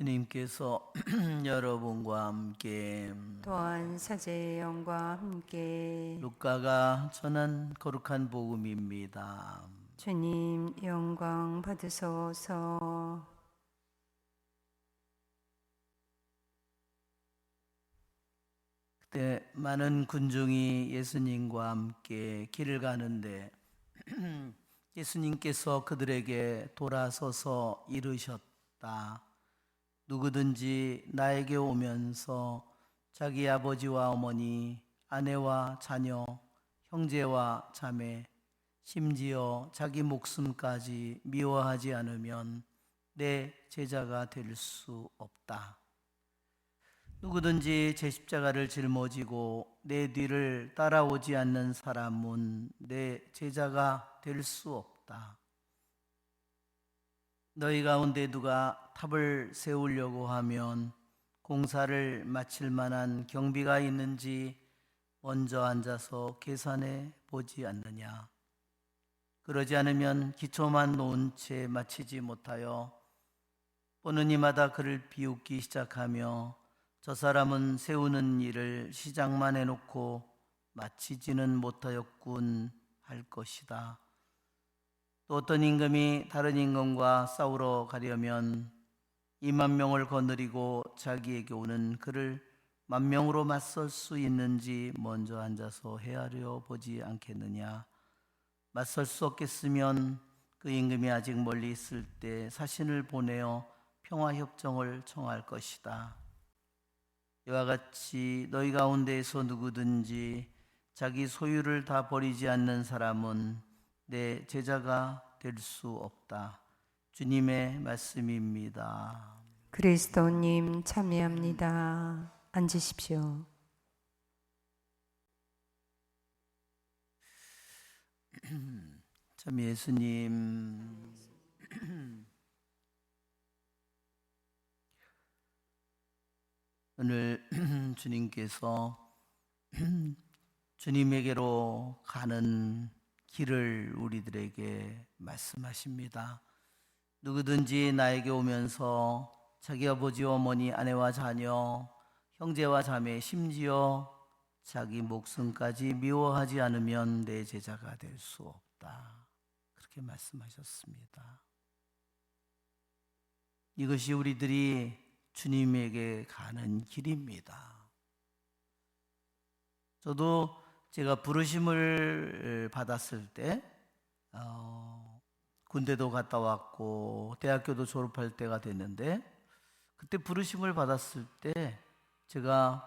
주님께서 여러분과 함께 또한 사제의 영과 함께 루카가 전한 거룩한 복음입니다. 주님 영광 받으소서 그때 많은 군중이 예수님과 함께 길을 가는데 예수님께서 그들에게 돌아서서 이르셨다. 누구든지 나에게 오면서 자기 아버지와 어머니, 아내와 자녀, 형제와 자매, 심지어 자기 목숨까지 미워하지 않으면 내 제자가 될 수 없다. 누구든지 제 십자가를 짊어지고 내 뒤를 따라오지 않는 사람은 내 제자가 될 수 없다. 너희 가운데 누가 탑을 세우려고 하면 공사를 마칠 만한 경비가 있는지 먼저 앉아서 계산해 보지 않느냐. 그러지 않으면 기초만 놓은 채 마치지 못하여 보는 이마다 그를 비웃기 시작하며 저 사람은 세우는 일을 시작만 해놓고 마치지는 못하였군 할 것이다. 또 어떤 임금이 다른 임금과 싸우러 가려면 이만 명을 거느리고 자기에게 오는 그를 만 명으로 맞설 수 있는지 먼저 앉아서 헤아려 보지 않겠느냐. 맞설 수 없겠으면 그 임금이 아직 멀리 있을 때 사신을 보내어 평화 협정을 청할 것이다. 이와 같이 너희 가운데에서 누구든지 자기 소유를 다 버리지 않는 사람은 내 제자가 될 수 없다. 주님의 말씀입니다. 그리스도님 참여합니다 앉으십시오 참 예수님 오늘 주님께서 주님에게로 가는 길을 우리들에게 말씀하십니다. 누구든지 나에게 오면서 자기 아버지 어머니 아내와 자녀 형제와 자매 심지어 자기 목숨까지 미워하지 않으면 내 제자가 될 수 없다. 그렇게 말씀하셨습니다. 이것이 우리들이 주님에게 가는 길입니다. 저도 제가 부르심을 받았을 때, 어, 군대도 갔다 왔고, 대학교도 졸업할 때가 됐는데, 그때 부르심을 받았을 때, 제가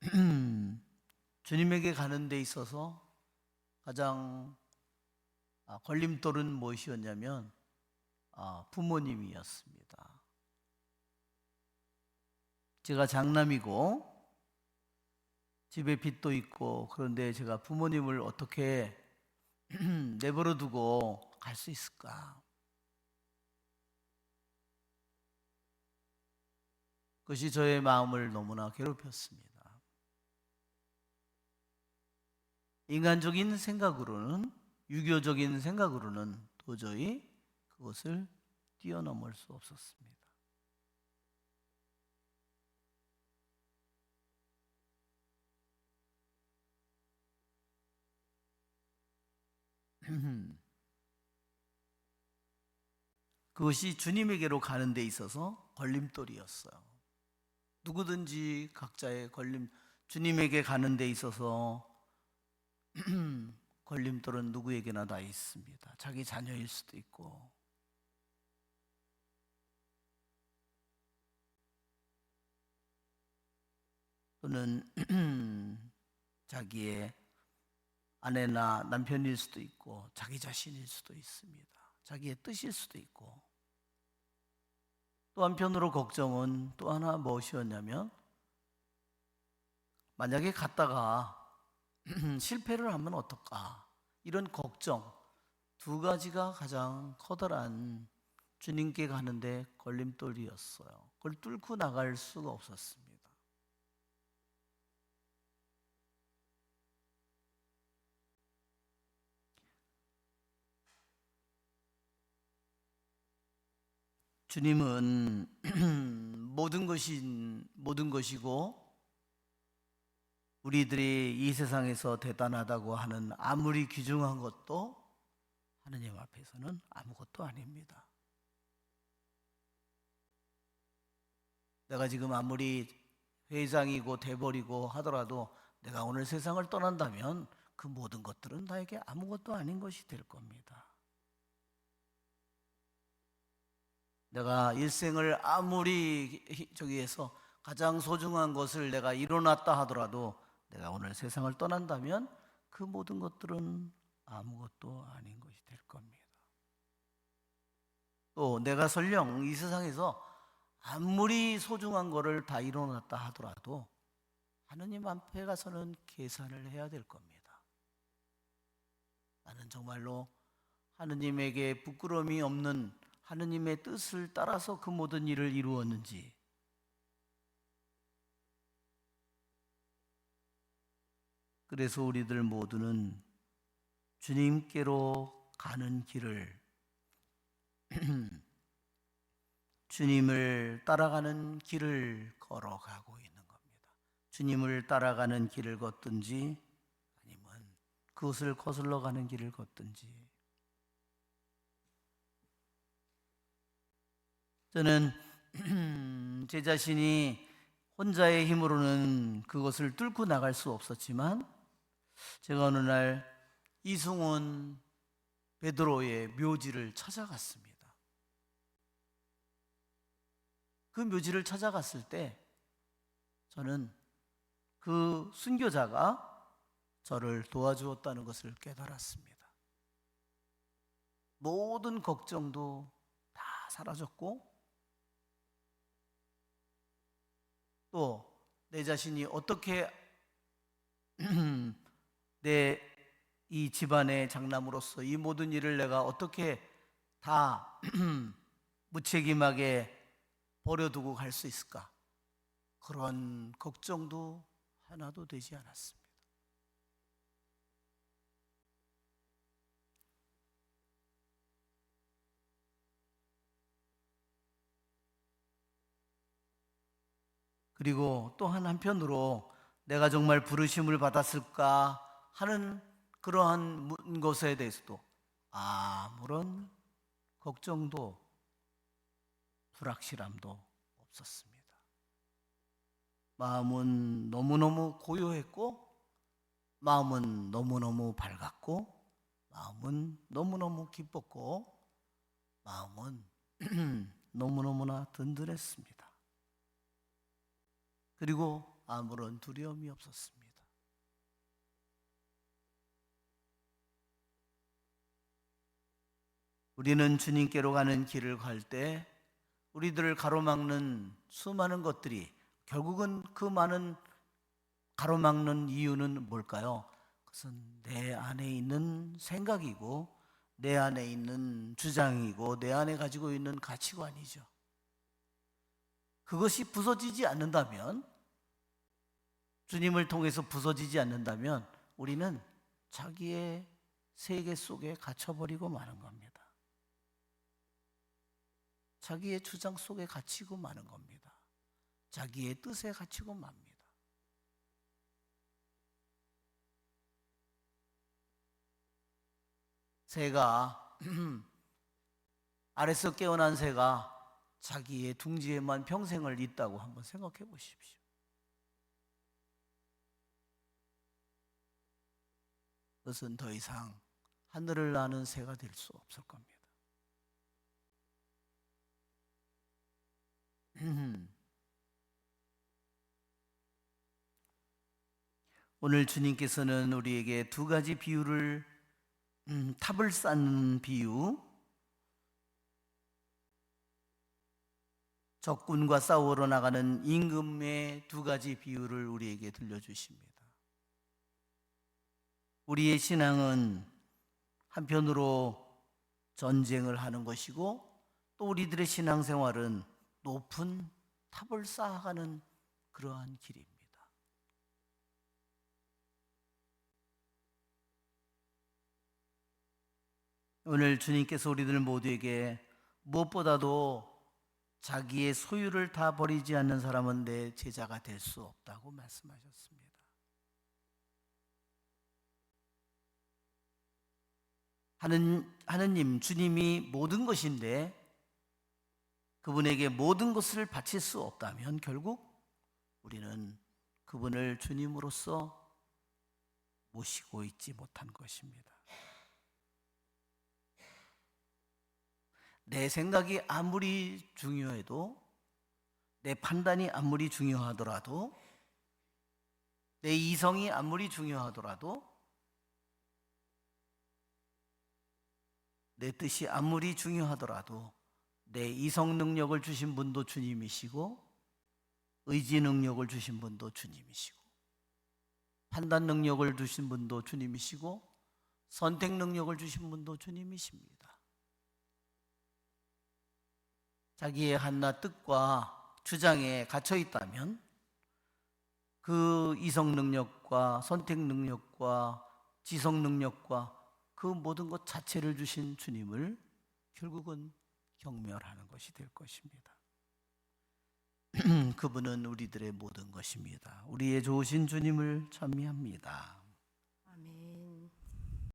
주님에게 가는 데 있어서 가장 아, 걸림돌은 무엇이었냐면 아, 부모님이었습니다. 제가 장남이고 집에 빚도 있고 그런데 제가 부모님을 어떻게 내버려 두고 갈 수 있을까? 그것이 저의 마음을 너무나 괴롭혔습니다. 인간적인 생각으로는 유교적인 생각으로는 도저히 그것을 뛰어넘을 수 없었습니다. 그것이 주님에게로 가는 데 있어서 걸림돌이었어요. 누구든지 각자의 걸림, 주님에게 가는 데 있어서 걸림돌은 누구에게나 다 있습니다. 자기 자녀일 수도 있고, 또는 자기의 아내나 남편일 수도 있고, 자기 자신일 수도 있습니다. 자기의 뜻일 수도 있고, 또 한편으로 걱정은 또 하나 무엇이었냐면, 만약에 갔다가 실패를 하면 어떨까? 이런 걱정 두 가지가 가장 커다란 주님께 가는데 걸림돌이었어요. 그걸 뚫고 나갈 수가 없었습니다. 주님은 모든 것이 모든 것이고 우리들이 이 세상에서 대단하다고 하는 아무리 귀중한 것도 하느님 앞에서는 아무것도 아닙니다. 내가 지금 아무리 회장이고 대벌이고 하더라도 내가 오늘 세상을 떠난다면 그 모든 것들은 나에게 아무것도 아닌 것이 될 겁니다. 내가 일생을 아무리 저기에서 가장 소중한 것을 내가 이뤄놨다 하더라도 내가 오늘 세상을 떠난다면 그 모든 것들은 아무것도 아닌 것이 될 겁니다. 또 내가 설령 이 세상에서 아무리 소중한 것을 다 이뤄놨다 하더라도 하느님 앞에 가서는 계산을 해야 될 겁니다. 나는 정말로 하느님에게 부끄러움이 없는 하느님의 뜻을 따라서 그 모든 일을 이루었는지 그래서 우리들 모두는 주님께로 가는 길을 주님을 따라가는 길을 걸어가고 있는 겁니다. 주님을 따라가는 길을 걷든지 아니면 그것을 거슬러 가는 길을 걷든지 저는 제 자신이 혼자의 힘으로는 그것을 뚫고 나갈 수 없었지만 제가 어느 날 이승훈 베드로의 묘지를 찾아갔습니다. 그 묘지를 찾아갔을 때 저는 그 순교자가 저를 도와주었다는 것을 깨달았습니다. 모든 걱정도 다 사라졌고 또 내 자신이 어떻게 내 이 집안의 장남으로서 이 모든 일을 내가 어떻게 다 무책임하게 버려두고 갈 수 있을까? 그런 걱정도 하나도 되지 않았습니다. 그리고 또 한 한편으로 내가 정말 부르심을 받았을까 하는 그러한 것에 대해서도 아무런 걱정도 불확실함도 없었습니다. 마음은 너무너무 고요했고, 마음은 너무너무 밝았고, 마음은 너무너무 기뻤고, 마음은 너무너무나 든든했습니다. 그리고 아무런 두려움이 없었습니다. 우리는 주님께로 가는 길을 갈 때 우리들을 가로막는 수많은 것들이 결국은 그 많은 가로막는 이유는 뭘까요? 그것은 내 안에 있는 생각이고 내 안에 있는 주장이고 내 안에 가지고 있는 가치관이죠. 그것이 부서지지 않는다면 주님을 통해서 부서지지 않는다면 우리는 자기의 세계 속에 갇혀버리고 마는 겁니다. 자기의 주장 속에 갇히고 마는 겁니다. 자기의 뜻에 갇히고 맙니다. 새가 아래서 깨어난 새가 자기의 둥지에만 평생을 있다고 한번 생각해 보십시오. 그것은 더 이상 하늘을 나는 새가 될 수 없을 겁니다. 오늘 주님께서는 우리에게 두 가지 비유를 음, 탑을 쌓는 비유, 적군과 싸우러 나가는 임금의 두 가지 비유를 우리에게 들려주십니다. 우리의 신앙은 한편으로 전쟁을 하는 것이고 또 우리들의 신앙생활은 높은 탑을 쌓아가는 그러한 길입니다. 오늘 주님께서 우리들 모두에게 무엇보다도 자기의 소유를 다 버리지 않는 사람은 내 제자가 될 수 없다고 말씀하셨습니다. 하는, 하느님, 주님이 모든 것인데 그분에게 모든 것을 바칠 수 없다면 결국 우리는 그분을 주님으로서 모시고 있지 못한 것입니다. 내 생각이 아무리 중요해도 내 판단이 아무리 중요하더라도 내 이성이 아무리 중요하더라도 내 뜻이 아무리 중요하더라도 내 이성 능력을 주신 분도 주님이시고 의지 능력을 주신 분도 주님이시고 판단 능력을 주신 분도 주님이시고 선택 능력을 주신 분도 주님이십니다. 자기의 한낱 뜻과 주장에 갇혀 있다면 그 이성 능력과 선택 능력과 지성 능력과 그 모든 것 자체를 주신 주님을 결국은 경멸하는 것이 될 것입니다. 그분은 우리들의 모든 것입니다. 우리의 좋으신 주님을 찬미합니다.